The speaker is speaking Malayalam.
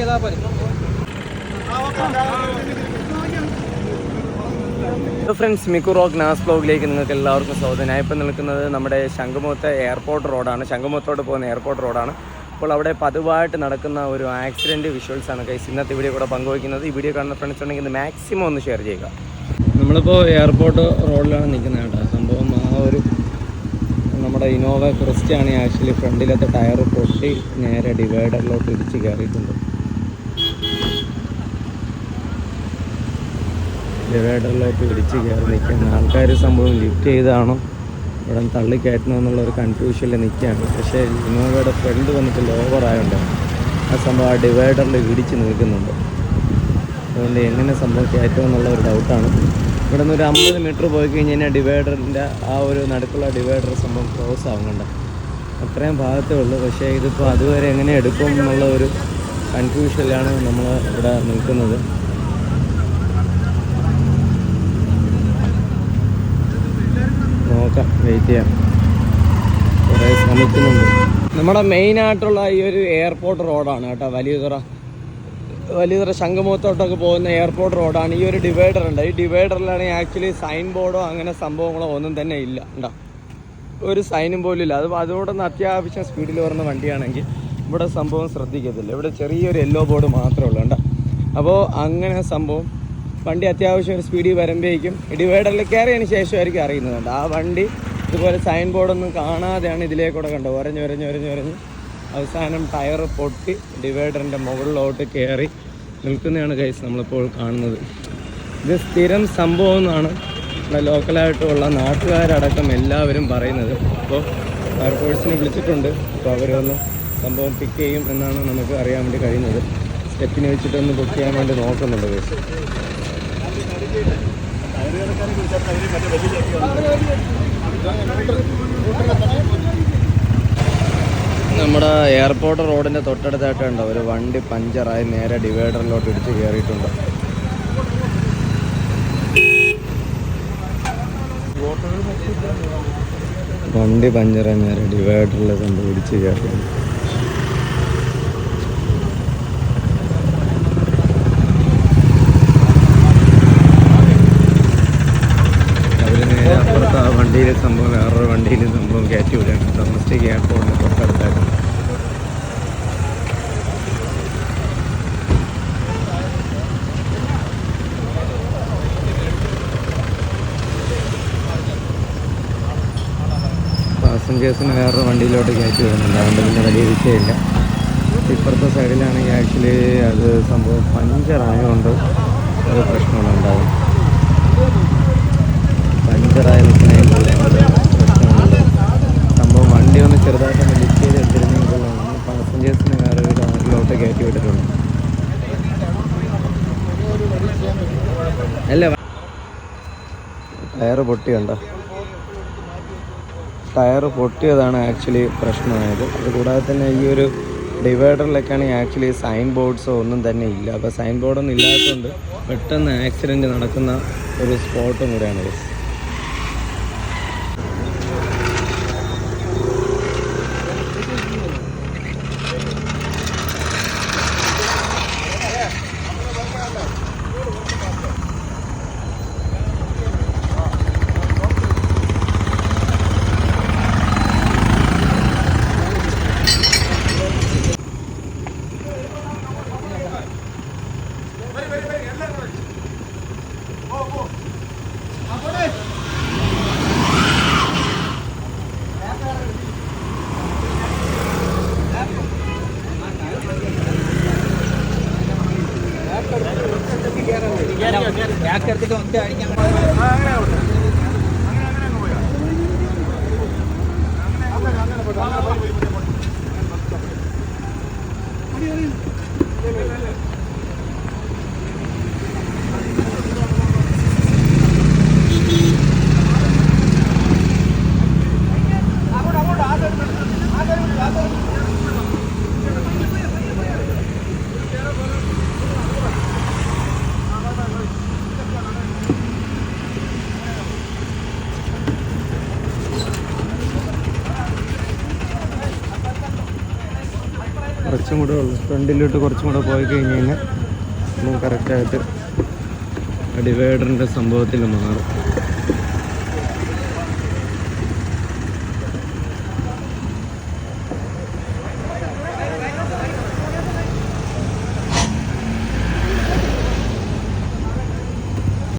ചെയ്താൽ പോലെ ഫ്രണ്ട്സ് മിക്കു റോക്ക് നാസ് ബ്ലോഗിലേക്ക് നിങ്ങൾക്ക് എല്ലാവർക്കും സ്വാഗതം. ഞാൻ ഇപ്പം നിൽക്കുന്നത് നമ്മുടെ ശംഖുമുഖത്തെ എയർപോർട്ട് റോഡാണ്. ശംഖുമുഖത്തോട് പോകുന്ന എയർപോർട്ട് റോഡാണ്. അപ്പോൾ അവിടെ പതിവായിട്ട് നടക്കുന്ന ഒരു ആക്സിഡന്റ് വിഷ്വൽസാണ് ആണ് കൈസ് ഇന്നത്തെ വീഡിയോ കൂടെ പങ്കുവയ്ക്കുന്നത്. ഈ വീഡിയോ കാണുന്ന ഫ്രണ്ട്സ് ഉണ്ടെങ്കിൽ ഇത് മാക്സിമം ഒന്ന് ഷെയർ ചെയ്യുക. നമ്മളിപ്പോൾ എയർപോർട്ട് റോഡിലാണ് നിൽക്കുന്നത് കേട്ടോ. സംഭവം ആ ഒരു നമ്മുടെ ഇനോവ ക്രിസ്റ്റയാണ് ആക്ച്വലി ഫ്രണ്ടിലത്തെ ടയർ പൊട്ടി നേരെ ഡിവൈഡറിലോട്ട് ഇടിച്ച് കയറിയിട്ടുണ്ട്. ഡിവൈഡറിലോട്ട് ഇടിച്ച് കയറി നിൽക്കുന്ന ആൾക്കാർ സംഭവം ലിഫ്റ്റ് ചെയ്താണോ? ഇവിടെ തള്ളി കയറ്റണം എന്നുള്ള ഒരു കൺഫ്യൂഷനിൽ നിൽക്കുകയാണ്. പക്ഷേ ഇന്നോവയുടെ ഫ്രണ്ട് വന്നിട്ട് ലോവർ ആയതുകൊണ്ട് ആ സംഭവം ആ ഡിവൈഡറിൽ ഇടിച്ച് നിൽക്കുന്നുണ്ട്. അതുകൊണ്ട് എങ്ങനെ സംഭവം കയറ്റും എന്നുള്ള ഒരു ഡൗട്ടാണ് ഇവിടെ നിന്ന് ഒരു അമ്പത് മീറ്റർ പോയി കഴിഞ്ഞ് കഴിഞ്ഞാൽ ഡിവൈഡറിന്റെ ആ ഒരു നടുക്കുള്ള ഡിവൈഡർ സംഭവം ക്രോസ് ആവുന്നുണ്ട് അത്രയും ഭാഗത്തേ ഉള്ളൂ. പക്ഷേ ഇതിപ്പോൾ അതുവരെ എങ്ങനെ എടുക്കും എന്നുള്ള ഒരു കൺഫ്യൂഷനിലാണ് നമ്മൾ ഇവിടെ നിൽക്കുന്നത്. നോക്കാം വെയിറ്റ് ചെയ്യാം. കുറേ ശ്രമിക്കുന്നുണ്ട്. നമ്മുടെ മെയിനായിട്ടുള്ള ഈ ഒരു എയർപോർട്ട് റോഡാണ് കേട്ടോ വലിയതുറ. വലിയതുറ ശംഖുമുഖത്തോട്ടൊക്കെ പോകുന്ന എയർപോർട്ട് റോഡാണ് ഈ ഒരു ഡിവൈഡർ ഉണ്ട്. ഈ ഡിവൈഡറിലാണെങ്കിൽ ആക്ച്വലി സൈൻ ബോർഡോ അങ്ങനെ സംഭവങ്ങളോ ഒന്നും തന്നെ ഇല്ല ഉണ്ടോ ഒരു സൈനും പോലും ഇല്ല. അത് അതുകൊണ്ട് ഒന്ന് അത്യാവശ്യം സ്പീഡിൽ വരുന്ന വണ്ടിയാണെങ്കിൽ ഇവിടെ സംഭവം ശ്രദ്ധിക്കത്തില്ല. ഇവിടെ ചെറിയൊരു യെല്ലോ ബോർഡ് മാത്രമേ ഉള്ളൂ കേട്ടോ. അപ്പോൾ അങ്ങനെ സംഭവം വണ്ടി അത്യാവശ്യം ഒരു സ്പീഡിൽ വരുമ്പോഴേക്കും ഡിവൈഡറിൽ കയറിയതിന് ശേഷമായിരിക്കും അറിയുന്നത്. ആ വണ്ടി ഇതുപോലെ സൈൻ ബോർഡൊന്നും കാണാതെയാണ് ഇതിലേക്കൂടെ കണ്ടത്. ഒരഞ്ഞ് ഒരഞ്ഞ് ഒരഞ്ഞ് ഒരഞ്ഞ്. അവസാനം ടയർ പൊട്ടി ഡിവൈഡറിന്റെ മുകളിലോട്ട് കയറി നിൽക്കുന്നതാണ് കേസ് നമ്മളിപ്പോൾ കാണുന്നത്. ഇത് സ്ഥിരം സംഭവം എന്നാണ് ഇവിടെ ലോക്കലായിട്ടുള്ള നാട്ടുകാരടക്കം എല്ലാവരും പറയുന്നത്. അപ്പോൾ ഫയർഫോഴ്സിനെ വിളിച്ചിട്ടുണ്ട്. അപ്പോൾ അവരൊന്ന് സംഭവം പിക്ക് ചെയ്യും എന്നാണ് നമുക്ക് അറിയാൻ വേണ്ടി കഴിയുന്നത്. സ്റ്റെപ്പിന് വെച്ചിട്ടൊന്ന് ബുക്ക് ചെയ്യാൻ വേണ്ടി നോക്കുന്നുണ്ട് കേസ് നമ്മുടെ എയർപോർട്ട് റോഡിന്റെ തൊട്ടടുത്തായിട്ടുണ്ട്. ഒരു വണ്ടി പഞ്ചറായി നേരെ ഡിവൈഡറിലോട്ട് ഇടിച്ച് കയറിയിട്ടുണ്ട്. വണ്ടി പഞ്ചറായി നേരെ ഡിവൈഡറിൽ കൊണ്ട് ഇടിച്ച് കയറിയിട്ടുണ്ട് അവർ നേരെ അപ്പുറത്ത് ആ വണ്ടിയിൽ സംഭവം വേറൊരു വണ്ടിയിൽ സംഭവം കയറ്റി വിടുകയാണ്. ഡൊമസ്റ്റിക് എയർപോർട്ടിന് തൊട്ടടുത്തായിരുന്നു പാസഞ്ചേഴ്സിന് വേറൊരു വണ്ടിയിലോട്ട് കയറ്റി വരുന്നുണ്ട് അതുകൊണ്ട് പിന്നെ വലിയ വിഷയമില്ല. ഇപ്പുറത്തെ സൈഡിലാണെങ്കിൽ ആക്ച്വലി അത് സംഭവം പഞ്ചറായതുകൊണ്ട് ഒരു പ്രശ്നമാണ് ഉണ്ടാകും പഞ്ചറായി നിൽക്കുന്നതിൽ പ്രശ്നമുണ്ട് സംഭവം വണ്ടി ഒന്ന് ചെറുതായിട്ടൊന്ന് ലിഫ്റ്റ് ചെയ്ത് എടുത്തിരുന്നെങ്കിൽ പാസഞ്ചേഴ്സിന് വേറെ ഒരു കാറിലോട്ട് കയറ്റി വിട്ടിട്ടുണ്ട് അല്ല? ടയർ പൊട്ടിയുണ്ടോ ടയർ പൊട്ടിയതാണ് ആക്ച്വലി പ്രശ്നമായത്. അതുകൂടാതെ തന്നെ ഈ ഒരു ഡിവൈഡറിലൊക്കെയാണ് ആക്ച്വലി സൈൻ ബോർഡ്സോ ഒന്നും തന്നെ ഇല്ല. അപ്പോൾ സൈൻ ബോർഡൊന്നും ഇല്ലാത്തതുകൊണ്ട് പെട്ടെന്ന് ആക്സിഡന്റ് നടക്കുന്ന ഒരു സ്പോട്ടും കൂടെയാണ് ബാക്കെടുത്തിട്ട് ഒറ്റ അടിക്കാൻ അങ്ങനെ അങ്ങനെ കുറച്ചും കൂടെ ഉള്ളു. ഫ്രണ്ടിലോട്ട് കുറച്ചും കൂടെ പോയി കഴിഞ്ഞ് കഴിഞ്ഞാൽ നമുക്ക് കറക്റ്റായിട്ട് ഡിവൈഡറിന്റെ സംഭവത്തിൽ മാറും.